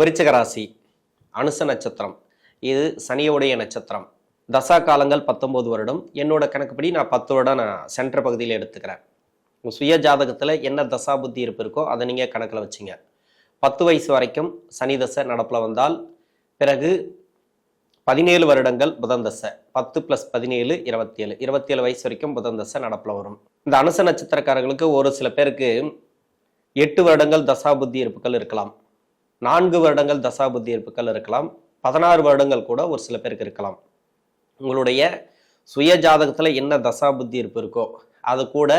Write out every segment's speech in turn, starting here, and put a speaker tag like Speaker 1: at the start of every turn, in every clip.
Speaker 1: விருச்சிகராசி அனுச நட்சத்திரம். இது சனியோடைய நட்சத்திரம். தசா காலங்கள் பத்தொம்போது வருடம். என்னோட கணக்குப்படி நான் பத்து வருடம் நான் சென்ற பகுதியில் எடுத்துக்கிறேன். உங்கள் சுய ஜாதகத்தில் என்ன தசா புத்தி இருப்பு இருக்கோ அதை நீங்கள் கணக்கில் வச்சுங்க. பத்து வயசு வரைக்கும் சனி தசை நடப்பில் வந்தால் பிறகு பதினேழு வருடங்கள் புதன் தசை. பத்து ப்ளஸ் பதினேழு இருபத்தி ஏழு இருபத்தி ஏழு வயசு வரைக்கும் புதன் தசை நடப்பில் வரும். இந்த அனுச நட்சத்திரக்காரர்களுக்கு ஒரு சில பேருக்கு எட்டு வருடங்கள் தசா புத்தி இருப்புகள் இருக்கலாம். நான்கு வருடங்கள் தசா புத்தி இருப்புகள் இருக்கலாம். பதினாறு வருடங்கள் கூட ஒரு சில பேருக்கு இருக்கலாம். உங்களுடைய சுய ஜாதகத்தில் என்ன தசா புத்தி இருப்பு இருக்கோ அது கூட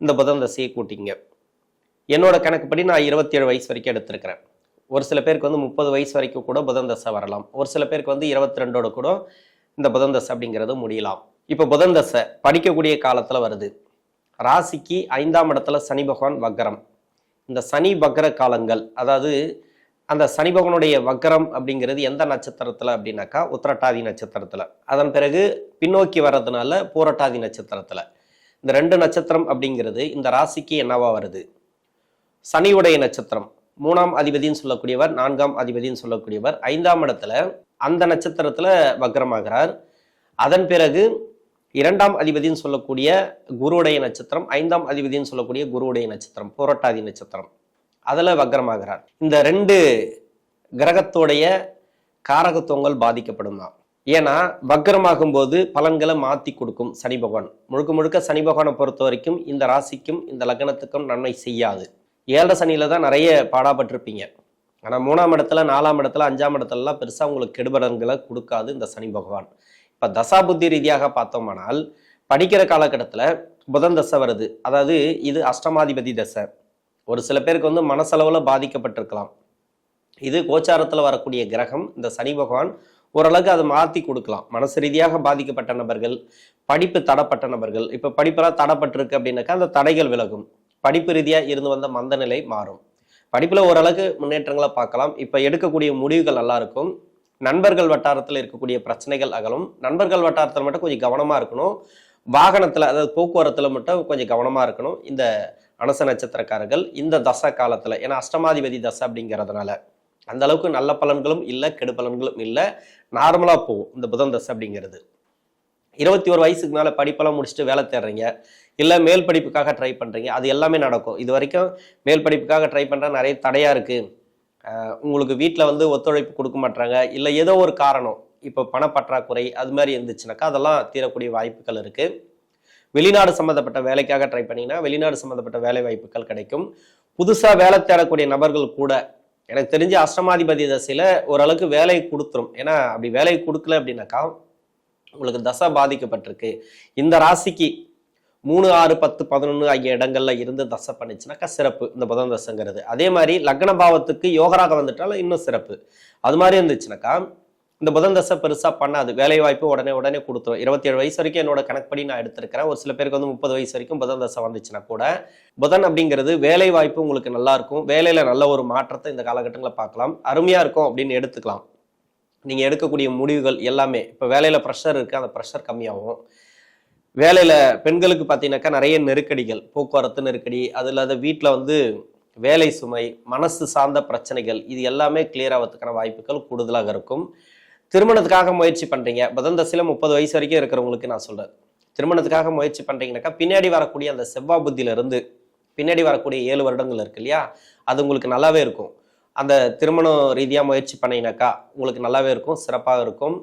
Speaker 1: இந்த புதன் தசையை கூட்டிங்க. என்னோட கணக்குப்படி நான் இருபத்தி ஏழு வயசு வரைக்கும் எடுத்திருக்கிறேன். ஒரு சில பேருக்கு வந்து முப்பது வயசு வரைக்கும் கூட புதன் தசை வரலாம். ஒரு சில பேருக்கு வந்து இருபத்தி ரெண்டோட கூட இந்த புதன் தசை அப்படிங்கிறது முடியலாம். இப்போ புதன் தசை படிக்கக்கூடிய காலத்தில் வருது. ராசிக்கு ஐந்தாம் இடத்துல சனி பகவான் வக்கரம் இந்த சனி வக்கர காலங்கள் அதாவது அந்த சனிபகனுடைய வக்கரம் அப்படிங்கிறது எந்த நட்சத்திரத்தில் அப்படின்னாக்கா உத்திரட்டாதி நட்சத்திரத்தில். அதன் பிறகு பின்னோக்கி வர்றதுனால பூரட்டாதி நட்சத்திரத்தில். இந்த ரெண்டு நட்சத்திரம் அப்படிங்கிறது இந்த ராசிக்கு என்னவா வருது? சனியுடைய நட்சத்திரம். மூணாம் அதிபதின்னு சொல்லக்கூடியவர் நான்காம் அதிபதின்னு சொல்லக்கூடியவர் ஐந்தாம் இடத்துல அந்த நட்சத்திரத்தில் வக்ரமாகிறார். அதன் பிறகு இரண்டாம் அதிபதின்னு சொல்லக்கூடிய குருவுடைய நட்சத்திரம் ஐந்தாம் அதிபதின்னு சொல்லக்கூடிய குருவுடைய நட்சத்திரம் பூரட்டாதி நட்சத்திரம். அதில் வக்ரமாகிறார் இந்த ரெண்டு கிரகத்தோடைய காரகத்துவங்கள் பாதிக்கப்படும் தான் ஏன்னா வக்ரமாகும் போது பலன்களை மாற்றி கொடுக்கும் சனி பகவான். முழுக்க முழுக்க சனி பகவானை பொறுத்த வரைக்கும் இந்த ராசிக்கும் இந்த லக்னத்துக்கும் நன்மை செய்யாது. ஏழரை சனியில் தான் நிறைய பாடாப்பட்டிருப்பீங்க ஆனால் மூணாம் இடத்துல நாலாம் இடத்துல அஞ்சாம் இடத்துலலாம் பெருசாக உங்களுக்கு கெடுபடங்களை கொடுக்காது இந்த சனி பகவான். தசா தசாபுத்தி ரீதியாக பார்த்தோமானால் படிக்கிற காலகட்டத்தில் புதன் தசை வருது. அதாவது இது அஷ்டமாதிபதி தசை. ஒரு சில பேருக்கு வந்து மனசளவில் பாதிக்கப்பட்டிருக்கலாம். இது கோச்சாரத்தில் வரக்கூடிய கிரகம் இந்த சனி பகவான் ஓரளவுக்கு அதை மாற்றி கொடுக்கலாம். மனசு ரீதியாக பாதிக்கப்பட்ட நபர்கள் படிப்பு தடப்பட்ட நபர்கள். இப்போ படிப்பெல்லாம் தடப்பட்டிருக்கு அப்படின்னாக்கா அந்த தடைகள் விலகும். படிப்பு ரீதியாக இருந்து வந்த மந்த நிலை மாறும். படிப்பில் ஓரளவுக்கு முன்னேற்றங்களை பார்க்கலாம். இப்போ எடுக்கக்கூடிய முடிவுகள் நல்லா இருக்கும். நண்பர்கள் வட்டாரத்தில் இருக்கக்கூடிய பிரச்சனைகள் அகலும். நண்பர்கள் வட்டாரத்தில் மட்டும் கொஞ்சம் கவனமாக இருக்கணும். வாகனத்தில் அதாவது போக்குவரத்தில் மட்டும் கொஞ்சம் கவனமாக இருக்கணும். இந்த அனச நட்சத்திரக்காரர்கள் இந்த தசை காலத்தில் ஏன்னா அஷ்டமாதிபதி தசை அப்படிங்கிறதுனால அந்த அளவுக்கு நல்ல பலன்களும் இல்லை கெடு பலன்களும் இல்லை. நார்மலாக போகும் இந்த புதன் தசை அப்படிங்கிறது. இருபத்தி ஒரு வயசுக்கு மேலே படிப்பெல்லாம் முடிச்சுட்டு வேலை தேடுறீங்க இல்லை மேல் படிப்புக்காக ட்ரை பண்ணுறீங்க அது எல்லாமே நடக்கும். இது வரைக்கும் மேல் படிப்புக்காக ட்ரை பண்ணுற நிறைய தடையாக இருக்குது உங்களுக்கு வீட்டில் வந்து ஒத்துழைப்பு கொடுக்க மாட்டாங்க இல்லை ஏதோ ஒரு காரணம் இப்போ பணப்பற்றாக்குறை அது மாதிரி இருந்துச்சுனாக்கா அதெல்லாம் தீரக்கூடிய வாய்ப்புகள் இருக்குது வெளிநாடு சம்மந்தப்பட்ட வேலைக்காக ட்ரை பண்ணீங்கன்னா வெளிநாடு சம்மந்தப்பட்ட வேலை வாய்ப்புகள் கிடைக்கும். புதுசாக வேலை தேடக்கூடிய நபர்கள் கூட எனக்கு தெரிஞ்ச அஷ்டமாதிபதி தசையில் ஓரளவுக்கு வேலையை கொடுத்துரும். ஏன்னா அப்படி வேலையை கொடுக்கல அப்படின்னாக்கா உங்களுக்கு தசை பாதிக்கப்பட்டிருக்கு. இந்த ராசிக்கு மூணு ஆறு பத்து பதினொன்று ஆகிய இடங்கள்ல இருந்து தசை பண்ணிச்சுனாக்கா சிறப்பு இந்த புதன் தசைங்கிறது. அதே மாதிரி லக்ன பாவத்துக்கு யோகராக வந்துட்டாலும் இன்னும் சிறப்பு. அது மாதிரி இருந்துச்சுனாக்கா இந்த புதன் தசை பெருசா பண்ணாது. வேலை வாய்ப்பு உடனே உடனே கொடுத்துரும். இருபத்தி ஏழு வயசு வரைக்கும் என்னோட கணக்குப்படி நான் எடுத்திருக்கிறேன். ஒரு சில பேருக்கு வந்து முப்பது வயசு வரைக்கும் புதன் தசை வந்துச்சுன்னா கூட புதன் அப்படிங்கிறது வேலை வாய்ப்பு உங்களுக்கு நல்லா இருக்கும். வேலையில நல்ல ஒரு மாற்றத்தை இந்த காலகட்டங்களில் பார்க்கலாம். அருமையா இருக்கும் அப்படின்னு எடுத்துக்கலாம். நீங்க எடுக்கக்கூடிய முடிவுகள் எல்லாமே இப்போ வேலையில ப்ரெஷர் இருக்கு அந்த ப்ரெஷர் கம்மியாகும். வேலையில பெண்களுக்கு பார்த்தீங்கன்னாக்கா நிறைய நெருக்கடிகள் போக்குவரத்து நெருக்கடி அது இல்லாத வீட்டில் வந்து வேலை சுமை மனசு சார்ந்த பிரச்சனைகள் இது எல்லாமே கிளியர் ஆகிறதுக்கான வாய்ப்புகள் கூடுதலாக இருக்கும். திருமணத்துக்காக முயற்சி பண்றீங்க. புதன் தசையில முப்பது வயசு வரைக்கும் இருக்கிறவங்களுக்கு நான் சொல்றேன். திருமணத்துக்காக முயற்சி பண்றீங்கன்னாக்கா பின்னாடி வரக்கூடிய அந்த செவ்வா புத்தியில இருந்து பின்னாடி வரக்கூடிய ஏழு வருடங்கள் இருக்கு இல்லையா? அது உங்களுக்கு நல்லாவே இருக்கும். அந்த திருமணம் ரீதியாக முயற்சி பண்ணினாக்கா உங்களுக்கு நல்லாவே இருக்கும் சிறப்பாக இருக்கும்.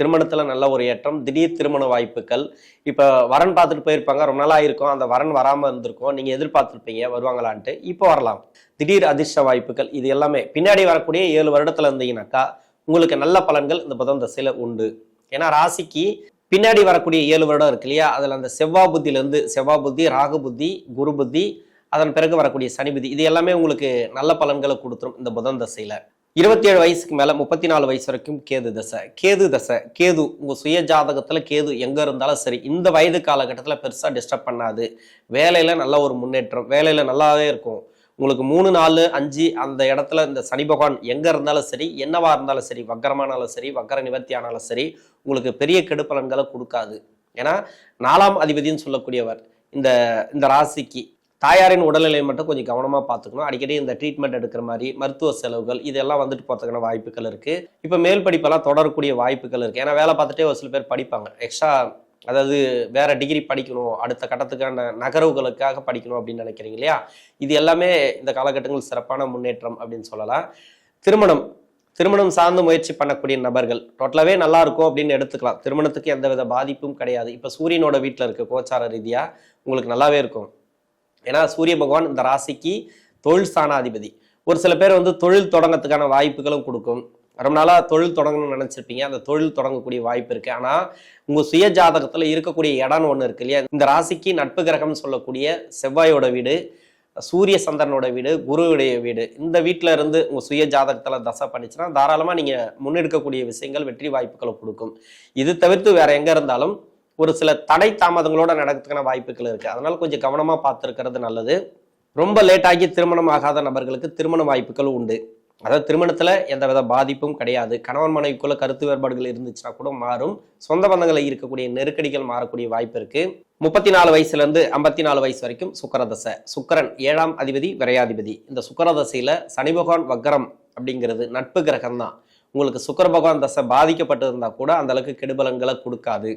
Speaker 1: திருமணத்தில் நல்ல ஒரு ஏற்றம் திடீர் திருமண வாய்ப்புகள். இப்போ வரன் பார்த்துட்டு போயிருப்பாங்க ரொம்ப நாளாக இருக்கும் அந்த வரன் வராமல் இருந்திருக்கும். நீங்கள் எதிர்பார்த்துருப்பீங்க வருவாங்களான்ட்டு. இப்போ வரலாம். திடீர் அதிர்ஷ்ட வாய்ப்புகள் இது எல்லாமே. பின்னாடி வரக்கூடிய ஏழு வருடத்தில் இருந்தீங்கன்னாக்கா உங்களுக்கு நல்ல பலன்கள் இந்த புதன் தசையில் உண்டு. ஏன்னா ராசிக்கு பின்னாடி வரக்கூடிய ஏழு வருடம் இருக்கு இல்லையா? அதில் அந்த செவ்வாய் புத்தியிலேருந்து செவ்வாய் புத்தி ராகு புத்தி குரு புத்தி அதன் பிறகு வரக்கூடிய சனி புத்தி இது எல்லாமே உங்களுக்கு நல்ல பலன்களை கொடுத்துரும் இந்த புதன் தசையில. இருபத்தி ஏழு வயசுக்கு மேலே முப்பத்தி நாலு வயசு வரைக்கும் கேது தசை கேது தசை கேது உங்கள் சுய ஜாதகத்தில் கேது எங்கே இருந்தாலும் சரி இந்த வயது காலகட்டத்தில் பெருசாக டிஸ்டர்ப் பண்ணாது. வேலையில் நல்ல ஒரு முன்னேற்றம் வேலையில் நல்லாவே இருக்கும். உங்களுக்கு மூணு நாலு அஞ்சு அந்த இடத்துல இந்த சனி பகவான் எங்க இருந்தாலும் சரி என்னவா இருந்தாலும் சரி வக்கரமானாலும் சரி வக்கர நிவர்த்தி ஆனாலும் சரி உங்களுக்கு பெரிய கெடுப்பலன்களை கொடுக்காது. ஏன்னா நாலாம் அதிபதினு சொல்லக்கூடியவர் இந்த இந்த ராசிக்கு தாயாரின் உடல்நிலையை மட்டும் கொஞ்சம் கவனமாக பார்த்துக்கணும். அடிக்கடி இந்த ட்ரீட்மெண்ட் எடுக்கிற மாதிரி மருத்துவ செலவுகள் இதெல்லாம் வந்துட்டு போகிறதுக்கான வாய்ப்புகள் இருக்குது இப்போ மேல் படிப்பெல்லாம் தொடரக்கூடிய வாய்ப்புகள் இருக்குது ஏன்னா வேலை பார்த்துட்டே ஒரு சில பேர் படிப்பாங்க. எக்ஸ்ட்ரா அதாவது வேற டிகிரி படிக்கணும் அடுத்த கட்டத்துக்கான நகர்வுகளுக்காக படிக்கணும் அப்படின்னு நினைக்கிறீங்க இல்லையா? இது எல்லாமே இந்த காலகட்டங்கள் சிறப்பான முன்னேற்றம் அப்படின்னு சொல்லலாம். திருமணம். திருமணம் சார்ந்து முயற்சி பண்ணக்கூடிய நபர்கள் டோட்டலாகவே நல்லா இருக்கும் அப்படின்னு எடுத்துக்கலாம். திருமணத்துக்கு எந்தவித பாதிப்பும் கிடையாது. இப்போ சூரியனோட வீட்டில் இருக்க கோச்சார ரீதியாக உங்களுக்கு நல்லாவே இருக்கும். ஏன்னா சூரிய பகவான் இந்த ராசிக்கு தொழில் ஸ்தானாதிபதி. ஒரு சில பேர் வந்து தொழில் தொடங்கறதுக்கான வாய்ப்புகளும் கொடுக்கும். ரொம்ப நாளாக தொழில் தொடங்கணும்னு நினச்சிருப்பீங்க. அந்த தொழில் தொடங்கக்கூடிய வாய்ப்பு இருக்கு. ஆனால் உங்கள் சுய ஜாதகத்தில் இருக்கக்கூடிய இடம்னு ஒன்று இருக்கு இல்லையா? இந்த ராசிக்கு நட்பு கிரகம்னு சொல்லக்கூடிய செவ்வாயோட வீடு சூரிய சந்திரனோட வீடு குருவுடைய வீடு இந்த வீட்டில் இருந்து உங்கள் சுய ஜாதகத்தில் தசை பண்ணிச்சுன்னா தாராளமாக நீங்கள் முன்னெடுக்கக்கூடிய விஷயங்கள் வெற்றி வாய்ப்புகளை கொடுக்கும். இது தவிர்த்து வேற எங்கே இருந்தாலும் ஒரு சில தடை தாமதங்களோட நடக்கிறதுக்கான வாய்ப்புகள் இருக்கு. அதனால கொஞ்சம் கவனமாக பார்த்துருக்கிறது நல்லது. ரொம்ப லேட்டாகி திருமணம் ஆகாத நபர்களுக்கு திருமண வாய்ப்புகள் உண்டு. அதாவது திருமணத்தில் எந்த வித பாதிப்பும் கிடையாது. கணவன் மனைவிக்குள்ள கருத்து வேறுபாடுகள் இருந்துச்சுன்னா கூட மாறும். சொந்த பந்தங்களில் இருக்கக்கூடிய நெருக்கடிகள் மாறக்கூடிய வாய்ப்பு இருக்கு. முப்பத்தி நாலு வயசுலேருந்து ஐம்பத்தி நாலு வயசு வரைக்கும் சுக்கரதசை. சுக்கரன் ஏழாம் அதிபதி விரையாதிபதி. இந்த சுக்கரதசையில சனி பகவான் வக்கரம் அப்படிங்கிறது நட்பு கிரகம் தான். உங்களுக்கு சுக்கர பகவான் தசை பாதிக்கப்பட்டு இருந்தா கூட அந்த அளவுக்கு கெடுபலன்களை கொடுக்காது.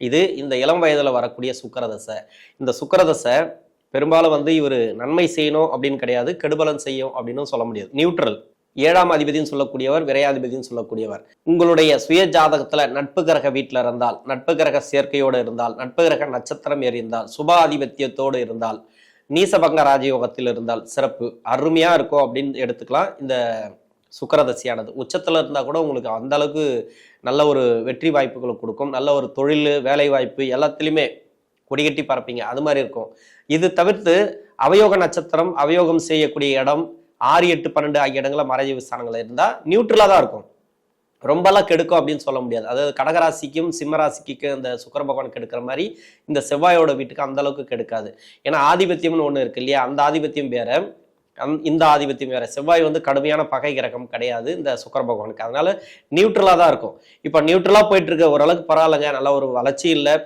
Speaker 1: இது இந்த இளம் வயதில் வரக்கூடிய சுக்கரதசை. இந்த சுக்கரதசை பெரும்பாலும் வந்து இவர் நன்மை செய்யணும் அப்படின்னு கிடையாது கெடுபலன் செய்யும் அப்படின்னு சொல்ல முடியாது. நியூட்ரல். ஏழாம் அதிபதினு சொல்லக்கூடியவர் விரையாதிபதினு சொல்லக்கூடியவர். உங்களுடைய சுய ஜாதகத்துல நட்பு கிரக வீட்டில் இருந்தால் நட்பு கிரக சேர்க்கையோடு இருந்தால் நட்பு கிரக நட்சத்திரம் எறிந்தால் சுப ஆதிபத்தியத்தோடு இருந்தால் நீசபங்க ராஜயோகத்தில் இருந்தால் சிறப்பு. அருமையா இருக்கும் அப்படின்னு எடுத்துக்கலாம். இந்த சுக்கரதசியானது. உச்சத்தில் இருந்தால் கூட உங்களுக்கு அந்த அளவுக்கு நல்ல ஒரு வெற்றி வாய்ப்புகளை கொடுக்கும். நல்ல ஒரு தொழில் வேலை வாய்ப்பு எல்லாத்துலேயுமே கொடிகட்டி பறப்பீங்க. அது மாதிரி இருக்கும். இது தவிர்த்து அவயோக நட்சத்திரம் அவயோகம் செய்யக்கூடிய இடம் ஆறு எட்டு பன்னெண்டு ஆகிய இடங்களில் மறைஜீவ ஸ்தானங்கள் இருந்தால் நியூட்ரலாக தான் இருக்கும். ரொம்பலாம் கெடுக்கும் அப்படின்னு சொல்ல முடியாது. அதாவது கடகராசிக்கும் சிம்மராசிக்கு இந்த சுக்கர பகவான் கெடுக்கிற மாதிரி இந்த செவ்வாயோட வீட்டுக்கு அந்த அளவுக்கு கெடுக்காது. ஏன்னா ஆதிபத்தியம்னு ஒன்று இருக்கு இல்லையா? அந்த ஆதிபத்தியம் வேற. அந் இந்த ஆதிபத்தியம் வேற. செவ்வாய் வந்து கடுமையான பகை கிரகம் கிடையாது இந்த சுக்கர பகவானுக்கு. அதனால நியூட்ரலாக தான் இருக்கும். இப்போ நியூட்ரலாக போயிட்டு இருக்க ஓரளவுக்கு பரவாயில்லைங்க. நல்லா ஒரு வளர்ச்சி இல்லை.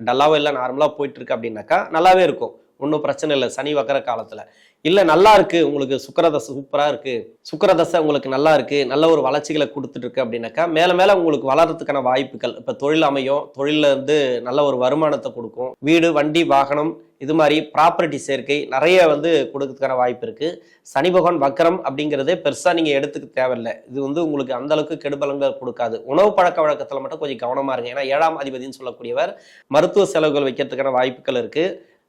Speaker 1: டல்லாவும் இல்லை. நார்மலாக போயிட்டு இருக்கு அப்படின்னாக்கா நல்லாவே இருக்கும். ஒன்றும் பிரச்சனை இல்லை. சனி வக்கர காலத்தில். இல்லை நல்லா இருக்கு. உங்களுக்கு சுக்கரதசை சூப்பராக இருக்கு. சுக்கரதசை உங்களுக்கு நல்லா இருக்கு. நல்ல ஒரு வளர்ச்சிகளை கொடுத்துட்டு இருக்கு அப்படின்னாக்கா மேலே மேலே உங்களுக்கு வளர்றதுக்கான வாய்ப்புகள் இப்போ தொழில் அமையும். தொழிலில் இருந்து நல்ல ஒரு வருமானத்தை கொடுக்கும். வீடு வண்டி வாகனம் இது மாதிரி ப்ராப்பர்ட்டி சேர்க்கை நிறைய வந்து கொடுக்கறதுக்கான வாய்ப்பு இருக்கு. சனி பகவான் வக்கரம் அப்படிங்கிறதே பெருசா நீங்க எடுத்துக்க தேவையில்லை. இது வந்து உங்களுக்கு அந்த அளவுக்கு கெடுபலங்கள் கொடுக்காது. உணவு பழக்க வழக்கத்துல மட்டும் கொஞ்சம் கவனமா இருங்க. ஏன்னா ஏழாம் அதிபதினு சொல்லக்கூடியவர் மருத்துவ செலவுகள் வைக்கிறதுக்கான வாய்ப்புகள் இருக்கு.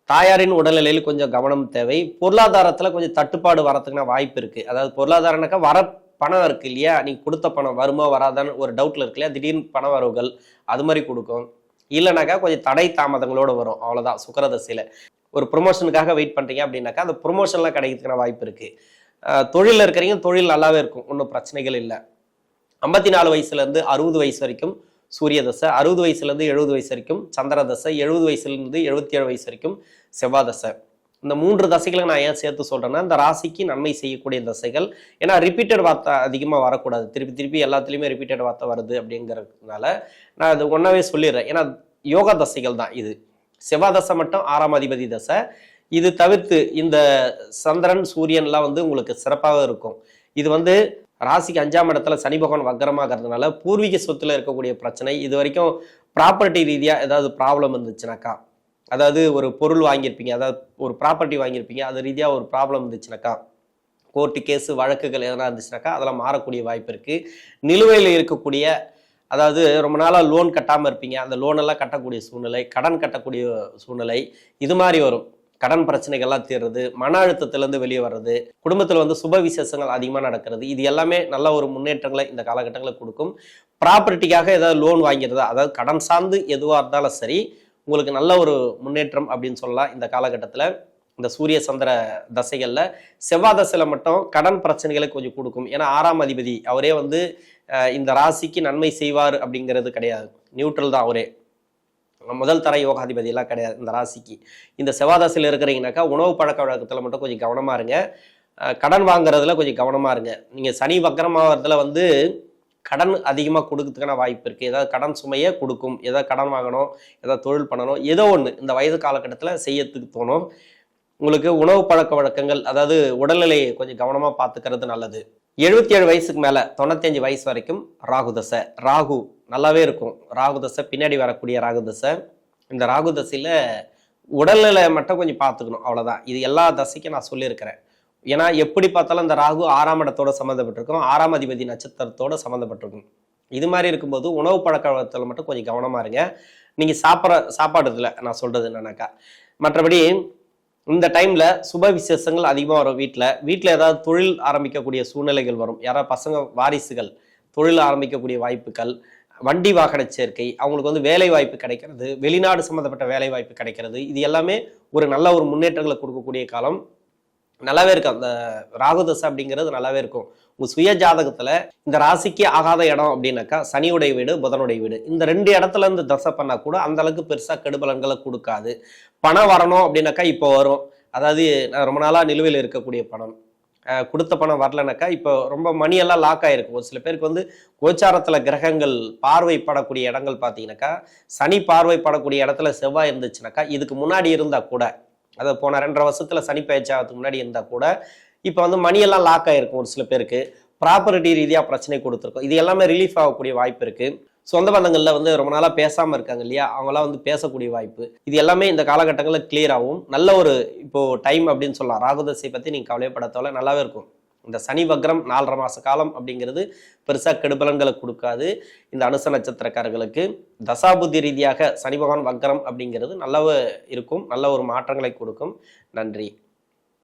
Speaker 1: தாயாரின் உடல்நிலையில் கொஞ்சம் கவனம் தேவை. பொருளாதாரத்தில் கொஞ்சம் தட்டுப்பாடு வரத்துக்குனா வாய்ப்பு இருக்கு. அதாவது பொருளாதாரம்னாக்கா வர பணம் இருக்கு இல்லையா? நீங்க கொடுத்த பணம் வருமா வராதான்னு ஒரு டவுட்ல இருக்கு இல்லையா? திடீர்னு பண வரவுகள் அது மாதிரி கொடுக்கும். இல்லைனாக்கா கொஞ்சம் தடை தாமதங்களோட வரும். அவ்வளோதான் சுக்கரதசையில. ஒரு ப்ரொமோஷனுக்காக வெயிட் பண்றீங்க அப்படின்னாக்கா அந்த ப்ரொமோஷன்லாம் கிடைக்கிறதுக்கான வாய்ப்பு இருக்கு. தொழிலில் இருக்கிறீங்க தொழில் நல்லாவே இருக்கும். ஒன்றும் பிரச்சனைகள் இல்லை. ஐம்பத்தி நாலு வயசுல இருந்து அறுபது வயசு வரைக்கும் சூரிய தசை அறுபது வயசுலேருந்து எழுபது வயசு வரைக்கும் சந்திர தசை எழுபது வயசுலேருந்து எழுபத்தி ஏழு வயசு வரைக்கும் செவ்வாய் தசை. இந்த மூன்று தசைகளை நான் ஏன் சேர்த்து சொல்கிறேன்னா இந்த ராசிக்கு நன்மை செய்யக்கூடிய தசைகள் ஏன்னா ரிப்பீட்டட் வார்த்தை அதிகமாக வரக்கூடாது. திருப்பி திருப்பி எல்லாத்துலேயுமே ரிப்பீட்டட் வார்த்தை வருது அப்படிங்கிறதுனால நான் அது ஒன்றாவே சொல்லிடுறேன். ஏன்னா யோகா தசைகள் தான் இது. செவ்வாய் தசை மட்டும் ஆறாம் அதிபதி தசை. இது தவிர்த்து இந்த சந்திரன் சூரியன்லாம் வந்து உங்களுக்கு சிறப்பாக இருக்கும். இது வந்து ராசிக்கு அஞ்சாம் இடத்துல சனி பகவான் வக்கரமாகிறதுனால பூர்வீக சொத்துல இருக்கக்கூடிய பிரச்சனை. இது வரைக்கும் ப்ராப்பர்ட்டி ரீதியாக ஏதாவது ப்ராப்ளம் இருந்துச்சுனாக்கா அதாவது ஒரு பொருள் வாங்கியிருப்பீங்க அதாவது ஒரு ப்ராப்பர்ட்டி வாங்கியிருப்பீங்க அது ரீதியாக ஒரு ப்ராப்ளம் இருந்துச்சுனாக்கா கோர்ட்டு கேஸு வழக்குகள் எதனா இருந்துச்சுனாக்கா அதெல்லாம் மாறக்கூடிய வாய்ப்பு இருக்குது நிலுவையில் இருக்கக்கூடிய அதாவது ரொம்ப நாளாக லோன் கட்டாமல் இருப்பீங்க அந்த லோனெல்லாம் கட்டக்கூடிய சூழ்நிலை கடன் கட்டக்கூடிய சூழ்நிலை இது மாதிரி வரும். கடன் பிரச்சனைகள்லாம் தீர்றது மன அழுத்தத்திலேருந்து வெளியே வர்றது குடும்பத்தில் வந்து சுப விசேஷங்கள் அதிகமாக நடக்கிறது இது எல்லாமே நல்ல ஒரு முன்னேற்றங்களை இந்த காலகட்டங்களில் கொடுக்கும். ப்ராப்பர்ட்டிக்காக ஏதாவது லோன் வாங்கிறது அதாவது கடன் சார்ந்து எதுவாக இருந்தாலும் சரி உங்களுக்கு நல்ல ஒரு முன்னேற்றம் அப்படின்னு சொல்லலாம் இந்த காலகட்டத்தில். இந்த சூரிய சந்திர தசைகளில் செவ்வாய் தசையில் மட்டும் கடன் பிரச்சனைகளை கொஞ்சம் கொடுக்கும். ஏன்னா ஆறாம் அதிபதி அவரே வந்து இந்த ராசிக்கு நன்மை செய்வார் அப்படிங்கிறது கிடையாது. நியூட்ரல் தான் அவரே. முதல் தர யோகாதிபதியெல்லாம் கிடையாது இந்த ராசிக்கு. இந்த செவ்வாதாசியில் இருக்கிறீங்கனாக்கா உணவு பழக்க வழக்கத்தில் மட்டும் கொஞ்சம் கவனமா இருங்க. கடன் வாங்குறதுல கொஞ்சம் கவனமாக இருங்க. நீங்கள் சனி வக்கரமாகறதுல வந்து கடன் அதிகமாக கொடுக்கறதுக்கான வாய்ப்பு இருக்குது ஏதாவது கடன் சுமையை கொடுக்கும். ஏதாவது கடன் வாங்கணும். ஏதாவது தொழில் பண்ணணும். ஏதோ ஒன்று இந்த வயது காலகட்டத்தில் செய்யறதுக்கு தோணும். உங்களுக்கு உணவு பழக்க வழக்கங்கள் அதாவது உடல்நிலையை கொஞ்சம் கவனமாக பார்த்துக்கிறது நல்லது. எழுபத்தி ஏழு வயசுக்கு மேலே தொண்ணூத்தஞ்சு வயசு வரைக்கும் ராகு தசை. ராகு நல்லாவே இருக்கும். ராகு தசை பின்னாடி வரக்கூடிய ராகு தசை. இந்த ராகு தசையில் உடல்நிலை மட்டும் கொஞ்சம் பார்த்துக்கணும். அவ்வளோதான் இது எல்லா தசைக்கும் நான் சொல்லியிருக்கிறேன். ஏன்னா எப்படி பார்த்தாலும் இந்த ராகு ஆறாம் இடத்தோட சம்மந்தப்பட்டிருக்கும். ஆறாம் அதிபதி நட்சத்திரத்தோட சம்மந்தப்பட்டிருக்கும். இது மாதிரி இருக்கும்போது உணவு பழக்கத்தில் மட்டும் கொஞ்சம் கவனமா இருங்க. நீங்கள் சாப்பிட்ற சாப்பாடுல நான் சொல்கிறது என்னன்னாக்கா மற்றபடி இந்த டைமில் சுப விசேஷங்கள் அதிகமாக வரும் வீட்டில் வீட்டில் ஏதாவது தொழில் ஆரம்பிக்கக்கூடிய சூழ்நிலைகள் வரும். யாராவது பசங்க வாரிசுகள் தொழில் ஆரம்பிக்கக்கூடிய வாய்ப்புகள் வண்டி வாகன சேர்க்கை அவங்களுக்கு வந்து வேலை வாய்ப்பு கிடைக்கிறது வெளிநாடு சம்மந்தப்பட்ட வேலை வாய்ப்பு கிடைக்கிறது இது எல்லாமே ஒரு நல்ல ஒரு முன்னேற்றங்களை கொடுக்கக்கூடிய காலம். நல்லாவே இருக்கும். அந்த ராகுதசை அப்படிங்கிறது நல்லாவே இருக்கும். உங்கள் சுய ஜாதகத்தில் இந்த ராசிக்கு ஆகாத இடம் அப்படின்னாக்கா சனியுடைய வீடு புதனுடைய வீடு. இந்த ரெண்டு இடத்துல இருந்து தசை பண்ணால் கூட அந்த அளவுக்கு பெருசாக கெடுபலன்களை கொடுக்காது. பணம் வரணும் அப்படின்னாக்கா இப்போ வரும். அதாவது நான் ரொம்ப நாளாக நிலுவையில் இருக்கக்கூடிய பணம். கொடுத்த பணம் வரலனாக்கா இப்போ ரொம்ப மணியெல்லாம் லாக் ஆயிருக்கும் ஒரு சில பேருக்கு வந்து கோச்சாரத்தில் கிரகங்கள் பார்வைப்படக்கூடிய இடங்கள் பார்த்தீங்கன்னாக்கா சனி பார்வைப்படக்கூடிய இடத்துல செவ்வாய் இருந்துச்சுனாக்கா இதுக்கு முன்னாடி இருந்தால் கூட அதை போன ரெண்டரை வருஷத்தில் சனி பயிற்சி ஆகிறதுக்கு முன்னாடி இருந்தால் கூட இப்போ வந்து மணியெல்லாம் லாக் ஆயிருக்கும் ஒரு சில பேருக்கு. ப்ராப்பர்ட்டி ரீதியாக பிரச்சனை கொடுத்துருக்கோம். இது எல்லாமே ரிலீஃப் ஆகக்கூடிய வாய்ப்பு இருக்குது சொந்த பந்தங்களில் வந்து ரொம்ப நாளாக பேசாமல் இருக்காங்க இல்லையா? அவங்களாம் வந்து பேசக்கூடிய வாய்ப்பு. இது எல்லாமே இந்த காலகட்டங்களில் கிளியர் ஆகும். நல்ல ஒரு இப்போ டைம் அப்படின்னு சொல்லலாம். ராகுதசை பற்றி நீங்கள் கவலைப்பட நல்லாவே இருக்கும். இந்த சனி வக்ரம் நாலரை மாத காலம் அப்படிங்கிறது பெருசாக கெடுபலன்களை கொடுக்காது. இந்த அனுச நட்சத்திரக்காரர்களுக்கு தசாபுத்தி ரீதியாக சனி பகவான் வக்ரம் அப்படிங்கிறது நல்லாவே இருக்கும். நல்ல ஒரு மாற்றங்களை கொடுக்கும். நன்றி.